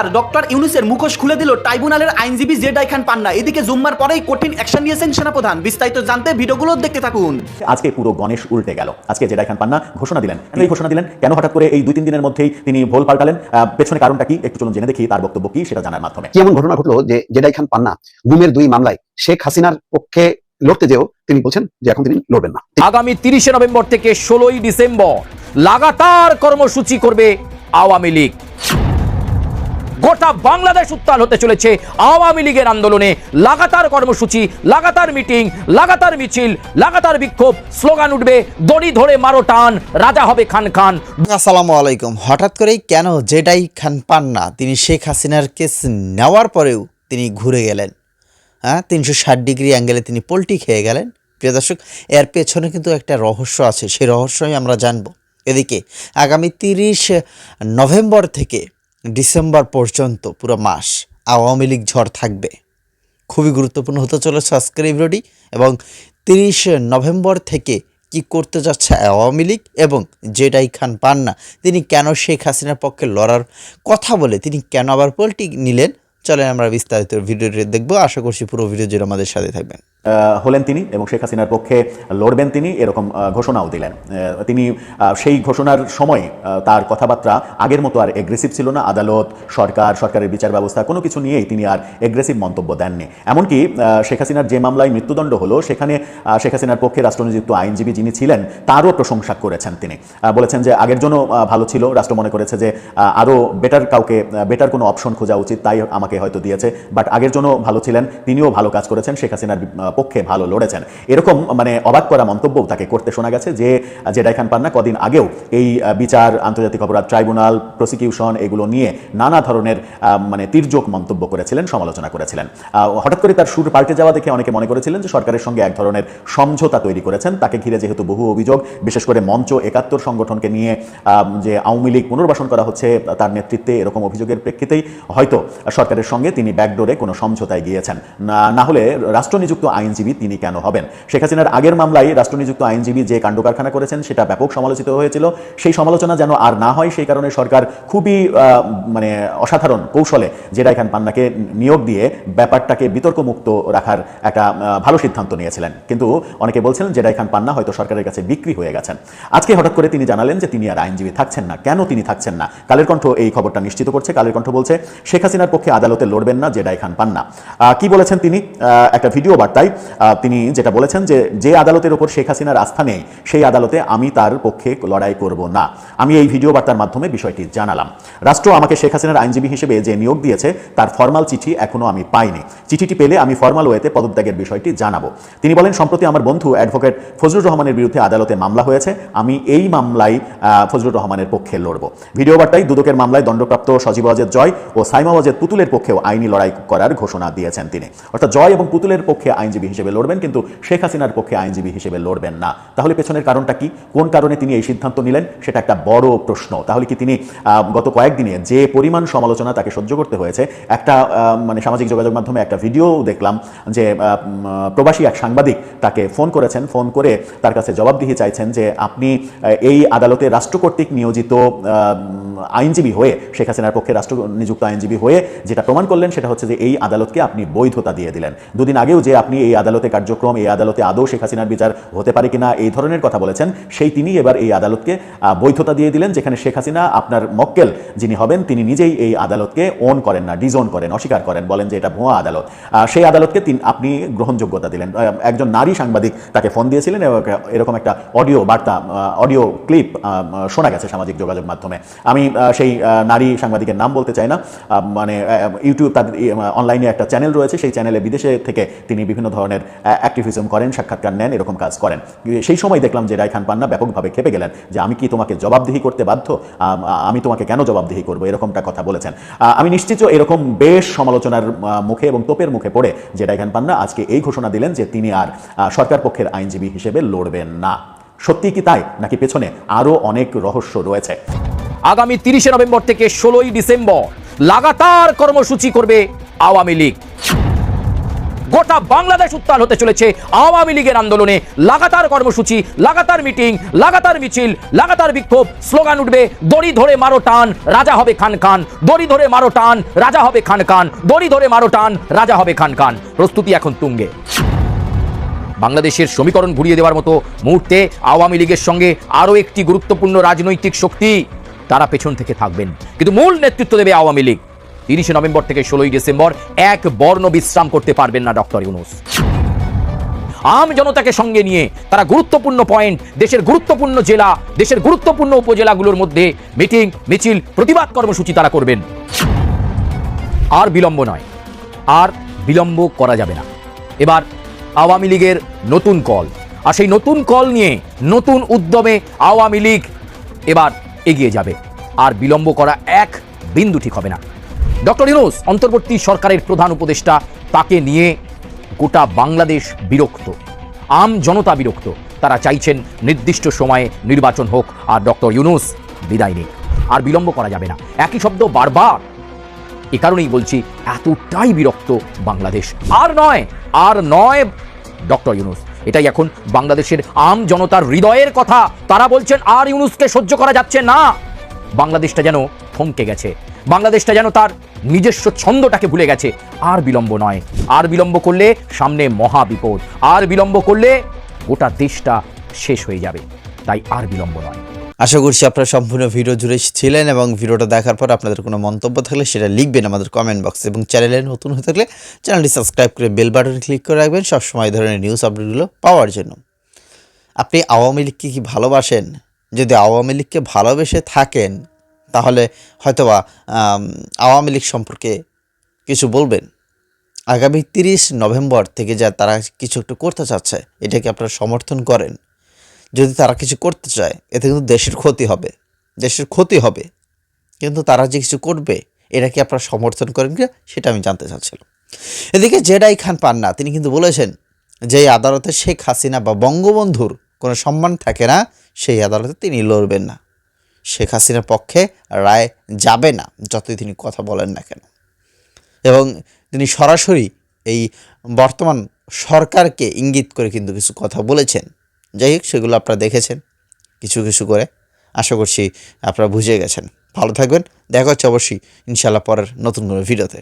আর doctor ইউনুসের মুখোশ খুলে দিল ট্রাইব্যুনালের আইনজীবী জেডাই খান পান্না। এদিকে জুম্মার পরেই কঠিন অ্যাকশন নিয়েছেন সেনাপ্রধান। বিস্তারিত জানতে ভিডিওগুলো দেখতে থাকুন। আজকে পুরো গণেশ উল্টে গেল। আজকে জেডাই খান পান্না ঘোষণা দিলেন। এই ঘোষণা দিলেন? কেন হঠাৎ করে এই দুই তিন দিনের মধ্যেই তিনি ভোল পাল্টালেন? পেছনে কারণটা কি? একটু চলুন জেনে দেখি তার বক্তব্য কি সেটা জানার মাধ্যমে। কি এমন ঘটনা ঘটলো যে জেডাই খান পান্না গুমের দুই মামলায় শেখ হাসিনার পক্ষে লড়তে যেও তিনি বলছেন যে এখন তিনি লড়বেন না। আগামী তিরিশে নভেম্বর থেকে ষোলোই ডিসেম্বর লাগাতার কর্মসূচি করবে আওয়ামী লীগ। গোটা বাংলাদেশ উত্তাল হতে চলেছে আওয়ামী লীগের আন্দোলনে। লাগাতার কর্মসূচি, লাগাতার মিটিং, লাগাতার মিছিল, লাগাতার বিক্ষোভ, স্লোগান উঠবে, দড়ি ধরে মারো টান, রাজা হবে খান খান। আসসালামু আলাইকুম। হঠাৎ করেই কেন জেডাই খান পান না? তিনি শেখ হাসিনার কেস নেওয়ার পরেও তিনি ঘুরে গেলেন। হ্যাঁ তিনশো ষাট ডিগ্রি অ্যাঙ্গেলে তিনি পোলটি খেয়ে গেলেন। প্রিয় দর্শক, এর পেছনে কিন্তু একটা রহস্য আছে, সেই রহস্যই আমরা জানব। এদিকে আগামী তিরিশ নভেম্বর থেকে ডিসেম্বর পর্যন্ত পুরো মাস আওয়ামী লীগ ঝড় থাকবে। খুবই গুরুত্বপূর্ণ হতে চলেছে আজকের এই ভিডিওটি এবং তিরিশে নভেম্বর থেকে কি করতে যাচ্ছে আওয়ামী লীগ এবং জেডাই খান পান্না, তিনি কেন শেখ হাসিনার পক্ষে লড়ার কথা বলে, তিনি কেন আবার পোলটি নিলেন? চলেন আমরা বিস্তারিত ভিডিওটি দেখব। আশা করছি পুরো ভিডিও জুড়ে আমাদের সাথে থাকবেন। হলেন তিনি এবং শেখ হাসিনার পক্ষে লড়বেন তিনি, এরকম ঘোষণাও দিলেন। তিনি সেই ঘোষণার সময় তার কথাবার্তা আগের মতো আর এগ্রেসিভ ছিল না। আদালত, সরকার, সরকারের বিচার ব্যবস্থা, কোনো কিছু নিয়েই তিনি আর এগ্রেসিভ মন্তব্য দেননি। এমনকি শেখ হাসিনার যে মামলায় মৃত্যুদণ্ড হলো, সেখানে শেখ হাসিনার পক্ষে রাষ্ট্রনিযুক্ত আইনজীবী যিনি ছিলেন, তারও প্রশংসা করেছেন তিনি। বলেছেন যে আগের জন্য ভালো ছিল। রাষ্ট্র মনে করেছে যে আরও বেটার কাউকে বেটার কোনো অপশন খোঁজা উচিত, তাই আমাকে হয়তো দিয়েছে বাট আগের জন্য ভালো ছিলেন, তিনিও ভালো কাজ করেছেন। শেখ হাসিনার পক্ষে ভালো লড়েছেন। এরকম মানে অবাক করা মন্তব্য তাকে করতে শোনা গেছে যে জেডাই খান পান্না কদিন আগেও এই বিচার, আন্তর্জাতিক অপরাধ ট্রাইব্যুনাল, প্রসিকিউশন, এগুলো নিয়ে নানা ধরনের মানে তির্যক মন্তব্য করেছিলেন, সমালোচনা করেছিলেন। হঠাৎ করে তার সুর পাল্টে যাওয়া দেখে অনেকে মনে করেছিলেন যে, সরকারের সঙ্গে এক ধরনের সমঝোতা তৈরি করেছেন। তাকে ঘিরে যেহেতু বহু অভিযোগ, বিশেষ করে মঞ্চ একাত্তর সংগঠনকে নিয়ে যে আওয়ামী লীগ পুনর্বাসন করা হচ্ছে, তার নেতৃত্বে এরকম অভিযোগের প্রেক্ষিতেই হয়তো সরকারের সঙ্গে তিনি ব্যাকডোরে কোনো সমঝোতায় গিয়েছেন। না হলে রাষ্ট্রনিযুক্ত আইনজীবী তিনি কেন হবেন? শেখ হাসিনার আগের মামলায় রাষ্ট্রনিযুক্ত আইনজীবী যে কাণ্ড কারখানা করেছেন সেটা ব্যাপক সমালোচিত হয়েছিল। সেই সমালোচনা যেন আর না হয়, সেই কারণে সরকার খুবই মানে অসাধারণ কৌশলে জেডাই খান পান্নাকে নিয়োগ দিয়ে ব্যাপারটাকে বিতর্কমুক্ত রাখার একটা ভালো সিদ্ধান্ত নিয়েছিলেন। কিন্তু অনেকে বলছেন জেডাই খান পান্না হয়তো সরকারের কাছে বিক্রি হয়ে গেছেন। আজকে হঠাৎ করে তিনি জানালেন যে তিনি আর আইনজীবী থাকছেন না। কেন তিনি থাকছেন না? কালের কণ্ঠ এই খবরটা নিশ্চিত করছে। কালের কণ্ঠ বলছে, শেখ হাসিনার পক্ষে আদালতে লড়বেন না জেডাই খান পান্না কি বলেছেন তিনি? একটা ভিডিও বার্তায় আহ, তিনি যেটা বলেছেন যে যে আদালতের ওপর শেখ হাসিনার আস্থা নেই সেই আদালতে আমি তার পক্ষে লড়াই করব না। আমি এই ভিডিও বার্তার মাধ্যমে বিষয়টি জানালাম। রাষ্ট্র আমাকে শেখ হাসিনার আইনজীবী হিসেবে যে নিয়োগ দিয়েছে তার ফরমাল চিঠি এখনও আমি পাইনি। চিঠিটি পেলে আমি ফরমাল ওয়েতে পদত্যাগের বিষয়টি জানাব। তিনি বলেন সম্প্রতি আমার বন্ধু অ্যাডভোকেট ফজলুর রহমানের বিরুদ্ধে আদালতে মামলা হয়েছে আমি এই মামলায় আহ, ফজলুর রহমানের পক্ষে লড়ব। ভিডিও বার্তায় দুদকের মামলায় দণ্ডপ্রাপ্ত সজীব ওয়াজেদ জয় ও সাইমা ওয়াজেদ পুতুলের পক্ষেও আইনি লড়াই করার ঘোষণা দিয়েছেন তিনি। অর্থাৎ জয় এবং পুতুলের পক্ষে আইনজীবী হিসেবে লড়বেন, কিন্তু শেখ হাসিনার পক্ষে আইনজীবী হিসেবে লড়বেন না। তাহলে পেছনের কারণটা কি? কোন কারণে তিনি এই সিদ্ধান্ত নিলেন? সেটা একটা বড় প্রশ্ন। তাহলে কি তিনি গত কয়েকদিনে যে পরিমাণ সমালোচনা তাকে সহ্য করতে হয়েছে, একটা মানে সামাজিক যোগাযোগ মাধ্যমে একটা ভিডিও দেখলাম যে প্রবাসী এক সাংবাদিক তাকে ফোন করেছেন, ফোন করে তার কাছে জবাবদিহি চাইছেন যে, আপনি এই আদালতে রাষ্ট্র কর্তৃক নিয়োজিত আইনজীবী হয়ে, শেখ হাসিনার পক্ষে রাষ্ট্র নিযুক্ত আইনজীবী হয়ে যেটা প্রমাণ করলেন সেটা হচ্ছে যে, এই আদালতকে আপনি বৈধতা দিয়ে দিলেন। দুদিন আগেও যে আপনি এই আদালতে কার্যক্রম, এই আদালতে আদৌ শেখ হাসিনার বিচার হতে পারে কিনা এই ধরনের কথা বলেছেন, সেই তিনি এবার এই আদালতকে বৈধতা দিয়ে দিলেন, যেখানে শেখ হাসিনা আপনার মক্কেল যিনি হবেন, তিনি নিজেই এই আদালতকে ওন করেন না ডিজোন করেন, অস্বীকার করেন, বলেন যে এটা ভুয়া আদালত। সেই আদালতকে আপনি গ্রহণযোগ্যতা দিলেন। একজন নারী সাংবাদিক তাকে ফোন দিয়েছিলেন, এবং এরকম একটা অডিও বার্তা অডিও ক্লিপ শোনা গেছে সামাজিক যোগাযোগ মাধ্যমে। আমি সেই নারী সাংবাদিকের নাম বলতে চাই না মানে ইউটিউব তাদের অনলাইনে একটা চ্যানেল রয়েছে, সেই চ্যানেলে বিদেশে থেকে তিনি বিভিন্ন ধরনের অ্যাক্টিভিজম করেন, সাক্ষাৎকার নেন, এরকম কাজ করেন। সেই সময় দেখলাম যে রায় খান পান্না ব্যাপকভাবে খেপে গেলেন যে আমি কি তোমাকে জবাবদিহি করতে বাধ্য? আমি তোমাকে কেন জবাবদিহি করব? এরকমটা কথা বলেছেন। আমি নিশ্চিত এরকম বেশ সমালোচনার মুখে এবং তোপের মুখে পড়ে যে রায় খান পান্না আজকে এই ঘোষণা দিলেন যে তিনি আর সরকার পক্ষের আইনজীবী হিসেবে লড়বেন না। সত্যি কি তাই? নাকি পেছনে আরও অনেক রহস্য রয়েছে? আগামী তিরিশে নভেম্বর থেকে ষোলোই ডিসেম্বর লাগাতার কর্মসূচি করবে আওয়ামী লীগ। গোটা বাংলাদেশ উত্তাল হতে চলেছে আওয়ামী লীগের আন্দোলনে। লাগাতার কর্মসূচি, লাগাতার মিটিং, লাগাতার মিছিল, লাগাতার বিক্ষোভ। স্লোগান উঠবে, দড়ি ধরে মারো টান, রাজা হবে খান খান। দড়ি ধরে মারো টান, রাজা হবে খান খান। দড়ি ধরে মারো টান, রাজা হবে খান খান। প্রস্তুতি এখন তুঙ্গে। বাংলাদেশের সমীকরণ ঘুরিয়ে দেওয়ার মতো মুহূর্তে আওয়ামী লীগের সঙ্গে আরও একটি গুরুত্বপূর্ণ রাজনৈতিক শক্তি তারা পেছন থেকে থাকবেন। কিন্তু মূল নেতৃত্ব দেবে আওয়ামী লীগ। তিরিশে নভেম্বর থেকে ষোলোই ডিসেম্বর এক বর্ণ বিশ্রাম করতে পারবেন না ডক্টর ইউনুস। আম জনতাকে সঙ্গে নিয়ে তারা গুরুত্বপূর্ণ পয়েন্ট, দেশের গুরুত্বপূর্ণ জেলা, দেশের গুরুত্বপূর্ণ উপজেলাগুলোর মধ্যে মিটিং, মিছিল, প্রতিবাদ কর্মসূচি তারা করবেন। আর বিলম্ব নয়, আর বিলম্ব করা যাবে না। এবার আওয়ামী লীগের নতুন কল, আর সেই নতুন কল নিয়ে নতুন উদ্যমে আওয়ামী লীগ এবার এগিয়ে যাবে। আর বিলম্ব করা এক বিন্দু ঠিক হবে না। ডক্টর ইউনুস, অন্তর্বর্তী সরকারের প্রধান উপদেষ্টা, তাকে নিয়ে গোটা বাংলাদেশ বিরক্ত, আম জনতা বিরক্ত। তারা চাইছেন নির্দিষ্ট সময়ে নির্বাচন হোক, আর ডক্টর ইউনুস বিদায় নিক। আর বিলম্ব করা যাবে না। একই শব্দ বারবার। এ কারণেই বলছি, এতটাই বিরক্ত বাংলাদেশ। আর নয় আর নয়, ডক্টর ইউনুস, এটাই এখন বাংলাদেশের আম জনতার হৃদয়ের কথা। তারা বলছেন, আর ইউনুসকে সহ্য করা যাচ্ছে না। বাংলাদেশটা যেন থমকে গেছে। বাংলাদেশটা যেন তার নিজস্ব ছন্দটাকে ভুলে গেছে। আর বিলম্ব নয়। আর বিলম্ব করলে সামনে মহা বিপদ। আর বিলম্ব করলে গোটা দেশটা শেষ হয়ে যাবে। তাই আর বিলম্ব নয়। আশা করছি আপনারা সম্পূর্ণ ভিডিও জুড়ে ছিলেন এবং ভিডিওটা দেখার পর আপনাদের কোনো মন্তব্য থাকলে সেটা লিখবেন আমাদের কমেন্ট বক্সে এবং চ্যানেলে নতুন হয়ে থাকলে চ্যানেলটি সাবস্ক্রাইব করে বেল বাটন ক্লিক করে রাখবেন। সবসময় ধরনের নিউজ আপডেটগুলো পাওয়ার জন্য। আপনি আওয়ামী লীগকে কি ভালোবাসেন? যদি আওয়ামী লীগকে ভালোবেসে থাকেন তাহলে হয়তোবা আওয়ামী লীগ সম্পর্কে কিছু বলবেন। আগামী তিরিশ নভেম্বর থেকে যা তারা কিছু একটু করতে চাচ্ছে, এটাকে আপনারা সমর্থন করেন। যদি তারা কিছু করতে চায়, এতে কিন্তু দেশের ক্ষতি হবে। দেশের ক্ষতি হবে। কিন্তু তারা যে কিছু করবে, এটা কি আপনারা সমর্থন করেন কি সেটা আমি জানতে চাচ্ছিলাম। এদিকে জেডাই খান পান্না, তিনি কিন্তু বলেছেন যে আদালতে শেখ হাসিনা বা বঙ্গবন্ধুর কোনো সম্মান থাকে না, সেই আদালতে তিনি লড়বেন না। শেখ হাসিনার পক্ষে রায় যাবে না, যতই তিনি কথা বলেন না কেন। এবং তিনি সরাসরি এই বর্তমান সরকারকে ইঙ্গিত করে কিন্তু কিছু কথা বলেছেন। যাই হোক, সেগুলো আপনারা দেখেছেন কিছু কিছু করে। আশা করছি আপনারা বুঝে গেছেন। ভালো থাকবেন। দেখা হচ্ছে অবশ্যই ইনশাল্লাহ পরের নতুন কোনো ভিডিওতে।